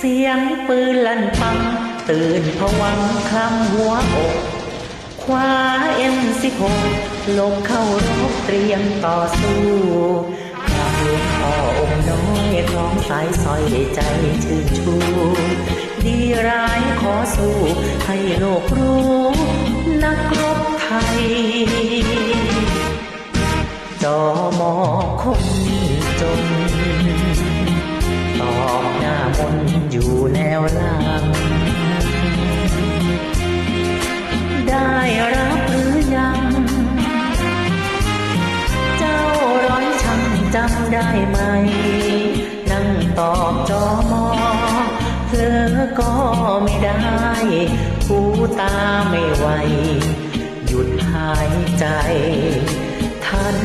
เสียงปืนลั่นปัง ตื่นผวังคลำหัวอกคว้าเอ็มสิบหกลงเข้ารบเตรียมต่อสู้กราบหลวงพ่อองค์น้อยคล้องสายสอยใจชื่นชูดีร้ายขอสู้ ให้โลกรู้นักรบไทย จอมอคงจน หลัง ได้รับหรือยัง เจ้าร้อยช่างจำได้ไหม นั่งตอบจอมอเพลอก็ไม่ได้ หูตาไม่ไหว หยุดหายใจ ทัน